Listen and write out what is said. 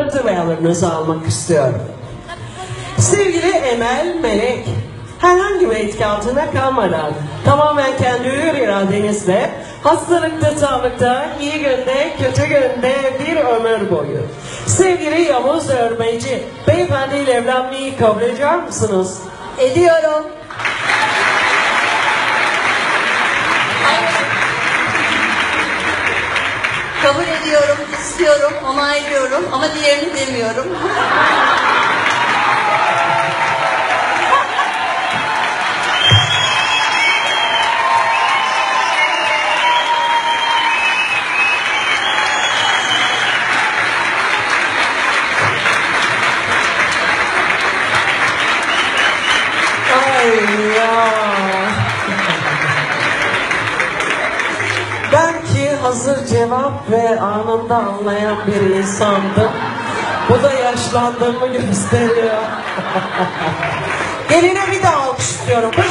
Hatırlayanlarınızı almak istiyorum. Sevgili Emel Melek, herhangi bir etki altında kalmadan tamamen kendi hür iradenizle hastalıkta, sağlıkta, iyi günde, kötü günde bir ömür boyu. Sevgili Yavuz Örmeci, beyefendiyle evlenmeyi kabul ediyor musunuz? Ediyorum. Kabul ediyorum, istiyorum, onaylıyorum ama diğerini demiyorum. Belki hazır cevap ve anında anlayan bir insandım. Bu da yaşlandığımı gösteriyor. Geline bir daha alkış istiyorum. Kocaman